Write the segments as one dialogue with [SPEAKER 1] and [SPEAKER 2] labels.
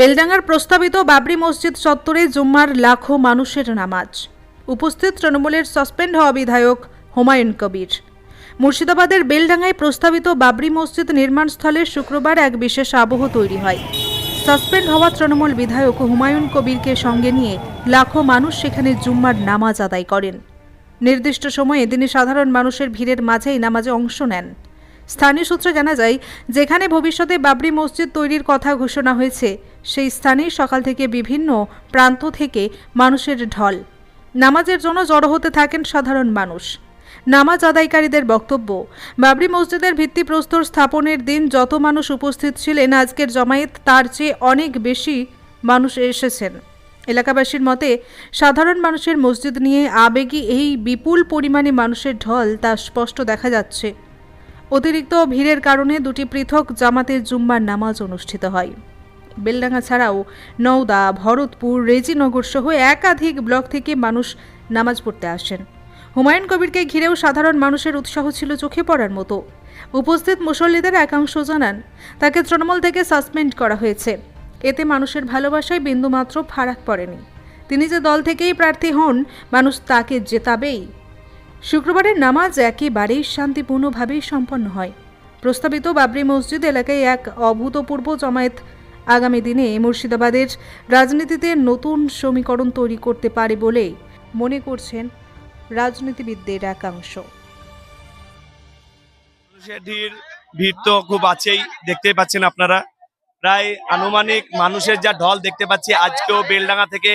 [SPEAKER 1] বেলডাঙ্গার প্রস্তাবিত বাবরি মসজিদ চত্বরে জুম্মার লাখো মানুষের নামাজ। উপস্থিত তৃণমূলের সাসপেন্ড হওয়া বিধায়ক হুমায়ুন কবির। মুর্শিদাবাদের বেলডাঙ্গায় প্রস্তাবিত বাবরি মসজিদ নির্মাণস্থলে শুক্রবার এক বিশেষ আবহ তৈরি হয়। সাসপেন্ড হওয়া তৃণমূল বিধায়ক হুমায়ুন কবিরকে সঙ্গে নিয়ে লাখো মানুষ সেখানে জুম্মার নামাজ আদায় করেন। নির্দিষ্ট সময়ে তিনি সাধারণ মানুষের ভিড়ের মাঝেই নামাজে অংশ নেন। স্থানীয় সূত্রে জানা যায়, যেখানে ভবিষ্যতে বাবরি মসজিদ তৈরির কথা ঘোষণা হয়েছে, সেই স্থানেই সকাল থেকে বিভিন্ন প্রান্ত থেকে মানুষের ঢল। নামাজের জন্য জড়ো হতে থাকেন সাধারণ মানুষ। নামাজ আদায়কারীদের বক্তব্য, বাবরি মসজিদের ভিত্তিপ্রস্তর স্থাপনের দিন যত মানুষ উপস্থিত ছিলেন আজকের জমায়েত, তার চেয়ে অনেক বেশি মানুষ এসেছেন। এলাকাবাসীর মতে, সাধারণ মানুষের মসজিদ নিয়ে আবেগী এই বিপুল পরিমাণে মানুষের ঢল তা স্পষ্ট দেখা যাচ্ছে। অতিরিক্ত ভিড়ের কারণে দুটি পৃথক জামাতের জুম্মার নামাজ অনুষ্ঠিত হয়। বেলডাঙ্গা ছাড়াও নওদা, ভরতপুর, রেজিনগর সহ একাধিক ব্লক থেকে মানুষ নামাজ পড়তে আসেন। হুমায়ুন কবিরকে ঘিরেও সাধারণ মানুষের উৎসাহ ছিল চোখে পড়ার মতো। উপস্থিত মুসল্লিদের একাংশ জানান, তাকে তৃণমূল থেকে সাসপেন্ড করা হয়েছে। এতে মানুষের ভালোবাসায় বিন্দুমাত্র ফারাক পড়েনি। তিনি যে দল থেকেই প্রার্থী হন, মানুষ তাকে জেতাবেই। শুক্রবারের নামাজ একেবারেই শান্তিপূর্ণভাবেই সম্পন্ন হয়। প্রস্তাবিত বাবরি মসজিদ এলাকায় এক অভূতপূর্ব জমায়েত আগামী দিনে মুর্শিদাবাদের রাজনীতিতে নতুন সমীকরণ তৈরি করতে পারে বলে মনে করছেন রাজনীতিবিদদের একাংশ।
[SPEAKER 2] ভিড় তো খুব আছেই, দেখতেই পাচ্ছেন আপনারা। প্রায় আনুমানিক মানুষের যা ঢল দেখতে পাচ্ছি, আজকেও বেলডাঙ্গা থেকে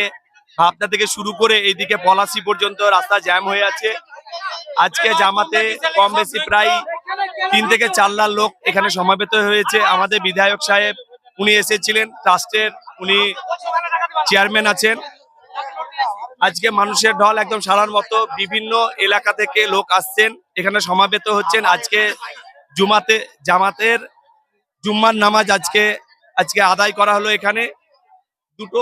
[SPEAKER 2] হাবড়া থেকে শুরু করে এইদিকে পলাশি পর্যন্ত রাস্তা জ্যাম হয়ে আছে। আজকে জামাতে কম বেশি প্রায় তিন থেকে চার লাখ লোক এখানে সমাবেত হয়েছে। আমাদের বিধায়ক সাহেব, উনি এসেছিলেন, ট্রাস্টের উনি চেয়ারম্যান আছেন। আজকে মানুষের ঢল একদম সারার মতো, বিভিন্ন এলাকা থেকে লোক আসছেন, এখানে সমাবেত হচ্ছেন। আজকে জুমাতে, জামাতের জুম্মার নামাজ আজকে আজকে আদায় করা হলো এখানে। দুটো,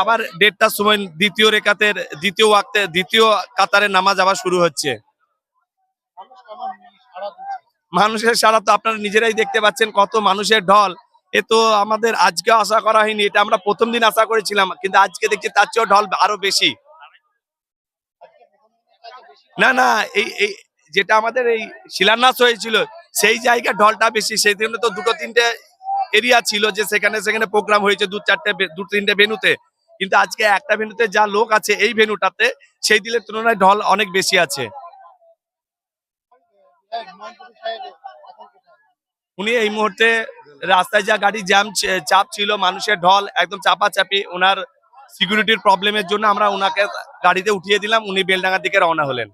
[SPEAKER 2] আবার দেড়টার সময় দ্বিতীয় রেখাতের, দ্বিতীয় ওয়াক্তে, দ্বিতীয় কাতারের নামাজ আবার শুরু হচ্ছে। মানুষের সারা তো আপনারা নিজেরাই দেখতে পাচ্ছেন কত মানুষের ঢল। এ তো আমাদের আজকে আশা করা হয়নি, এটা আমরা প্রথম দিন আশা করেছিলাম, কিন্তু আজকে দেখছি তার চেয়েও ঢল আরও বেশি। না না, এই এই যেটা আমাদের এই শিলান্যাস হয়েছিল, সেই জায়গায় ঢলটা বেশি, সেই জন্য তো দুটো তিনটে এরিয়া ছিল যে সেখানে সেখানে প্রোগ্রাম হয়েছে দু চারটে দু তিনটে ভেনুতে কিন্তু আজকে একটা ভেনুতে যা লোক আছে, এই ভেনুটাতে সেই দিনের তুলনায় ঢল অনেক বেশি আছে। উনি এই মুহূর্তে রাস্তায় যা গাড়ি জ্যাম চাপ ছিল, মানুষের ঢল একদম চাপাচাপি ওনার সিকিউরিটির প্রবলেমের জন্য আমরা ওনাকে গাড়িতে উঠিয়ে দিলাম, উনি বেলডাঙ্গার দিকে রওনা হলেন।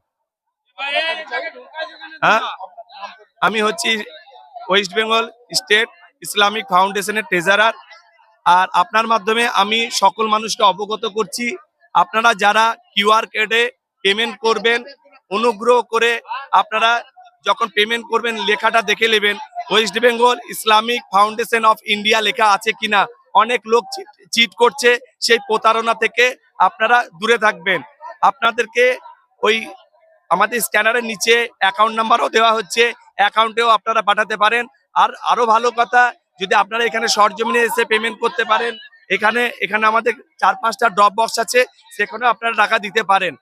[SPEAKER 2] হ্যাঁ? আমি হচ্ছি ওয়েস্ট বেঙ্গল স্টেট ইসলামিক ফাউন্ডেশনের ট্রেজারার আর আপনার মাধ্যমে আমি সকল মানুষকে অবগত করছি, আপনারা যারা কিউআর কোডে পেমেন্ট করবেন, অনুগ্রহ করে আপনারা যখন পেমেন্ট করবেন, লেখাটা দেখে নেবেন West Bengal Islamic foundation of India লেখা আছে কিনা। অনেক লোক চিট করছে, সেই প্রতারণা থেকে আপনারা দূরে থাকবেন। আপনাদেরকে ওই আমাদের স্ক্যানারের নিচে অ্যাকাউন্ট নাম্বারও দেওয়া হচ্ছে অ্যাকাউন্টেও আপনারা পাঠাতে পারেন। আর আরও ভালো কথা, যদি আপনারা এখানে সরজমিনে এসে পেমেন্ট করতে পারেন, এখানে এখানে আমাদের চার পাঁচটা ড্রপ বক্স আছে সেখানে আপনারা টাকা দিতে পারেন।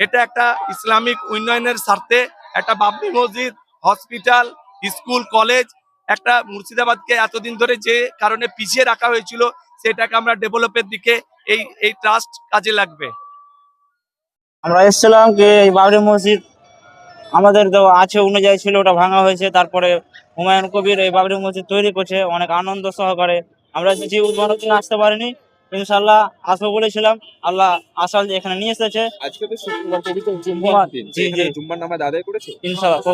[SPEAKER 2] এটা একটা ইসলামিক উন্নয়নের স্বার্থে একটা বাবরি মসজিদ হসপিটাল স্কুল কলেজ একটা মুর্শিদাবাদকে এতদিন ধরে যে কারণে পিছিয়ে রাখা হয়েছিল, সেটাকে আমরা ডেভেলপের দিকে এই এই ট্রাস্ট কাজে লাগবে।
[SPEAKER 3] আমরা এসেছিলাম যে এই বাবরি মসজিদ আমাদের তো আছে, অনুযায়ী ছিল, ওটা ভাঙা হয়েছে, তারপরে হুমায়ুন কবির এই বাবরি মসজিদ তৈরি করছে, অনেক আনন্দ সহকারে। আমরা যে উদ্বোধনের জন্য আসতে পারিনি ইনশাল্লাহ আসব বলেছিলাম। আল্লাহ আসাল যে এখানে নিয়ে এসেছে।
[SPEAKER 4] আজকে তো শুক্রবার পবিত্র জুম্মার দিন।
[SPEAKER 3] জি, জি।
[SPEAKER 4] জুম্মার নামাজ আদায় করেছ?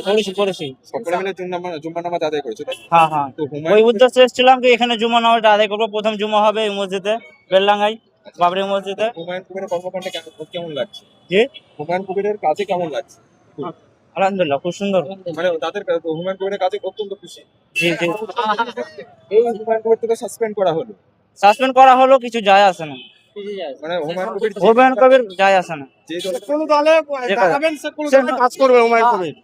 [SPEAKER 3] করেছি করেছি।
[SPEAKER 4] সকলে মিলে জুম্মার জুম্মার নামাজ আদায় করেছ
[SPEAKER 3] হ্যাঁ হ্যাঁ।
[SPEAKER 4] তো
[SPEAKER 3] ওই উদ্দেশ্যে এসেছিলাম কি এখানে জুমা নামাজটা আদায় করব। প্রথম জুমা হবে এই মসজিদে বেলডাঙ্গাই বাবরি মসজিদে।
[SPEAKER 4] হুমায়ুন কবিরের কর্মকাণ্ড কেমন- কেমন লাগছে?
[SPEAKER 3] জি?
[SPEAKER 4] হুমায়ুন কবিরের কাজে কেমন লাগছে?
[SPEAKER 3] আলহামদুলিল্লাহ খুব সুন্দর।
[SPEAKER 4] মানে তাদের হুমায়ুন কবিরের কাজে অত্যন্ত খুশি।
[SPEAKER 3] জি জি।
[SPEAKER 4] এই হুমায়ুন কবির থেকে সাসপেন্ড করা হলো।
[SPEAKER 3] সাসপেন্ড করা হলো কিছু যায় আসে না।
[SPEAKER 4] মানে হুমায়ুন কবির যে-
[SPEAKER 3] হুমায়ুন কবির যায় আসে না।
[SPEAKER 4] যে দলে
[SPEAKER 5] কোন দলে
[SPEAKER 3] যেটা-
[SPEAKER 5] দেখাবেন সে কোন দলে কাজ করবে হুমায়ুন কবির।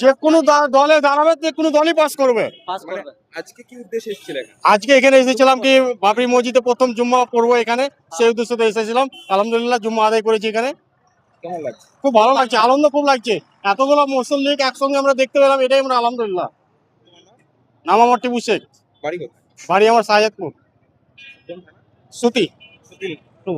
[SPEAKER 5] যে কোনো দলে দাঁড়াবে যে কোনো দলই পাস করবে।
[SPEAKER 4] মানে আজকে কি উদ্দেশ্যে এসেছিলেন?
[SPEAKER 5] আজকে এখানে এসেছিলাম কি বাবরি মসজিদে প্রথম জুম্মা পড়ব এখানে সেই উদ্দেশ্যে এসেছিলাম। আলহামদুলিল্লাহ জুম্মা আদায় করেছি এখানে। খুব ভালো লাগছে আনন্দ খুব লাগছে। এতগুলো মুসলিম লীগ একসঙ্গে আমরা দেখতে পেলাম এটাই আমরা আলহামদুলিল্লাহ। নাম আমার টিপু শেখ।
[SPEAKER 4] বাড়ি
[SPEAKER 5] বাড়ি আমার শাহজাদপুর శృతి
[SPEAKER 4] శృతి
[SPEAKER 5] టూ